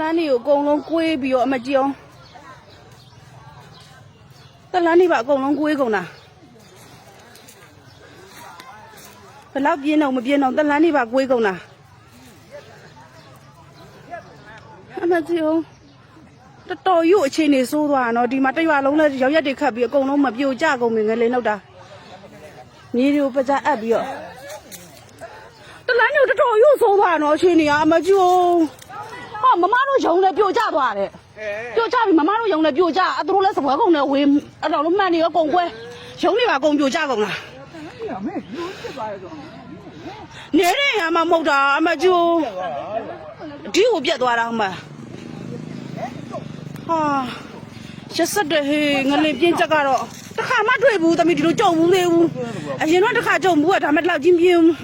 လန်းတွေကိုအကုန်လုံးကွေးပြီးတော့အမကြည့်အောင်တလန်းတွေပါအကုန်လုံးကွေးကုန်တာဘယ်လောက်ပြင်းတော့မပြင်းတော့တလန်းတွေပါကွေးကုန်တာအမကြည့်အောင်တော်တော်ရုပ်အခြေအနေဆိုးသွားတာနော်ဒီမှာတစ်ရွာလုံးလဲရောက်ရက်တွေခတ်ပြီးအကုန်လုံးမပြိုကျကုန်ပြီငလေနှုတ်တာမြေတွေကိုပကြားအပ်ပြီးတော့တလန်းညိုတော်တော်ရုပ်ဆိုးသွားတော့အချင်းနေရအမကျိုး ဟောမမတို့ယုံလဲပြိုကျသွားတယ်ပြိုကျပြီမမတို့ယုံလဲပြိုကျအသူတို့လဲစပွဲကုန်လဲဝေးအဲ့တော့လုံးမှန်နေရောကုန်ကွဲယုံနေပါကုန်ပြိုကျကုန်လားနေနေရမှာမဟုတ်တာအမကျိုးဒီကိုပြတ်သွားတာဟမဟာရက်ဆက်တဲ့ဟေးငလင်ပြင်းချက်ကတော့တစ်ခါမှတွေ့ဘူးသမီးဒီလိုကြုံဘူးသေးဘူးအရင်တော့တစ်ခါကြုံဘူးကဒါမဲ့တော့ချင်းပြင်းဘူး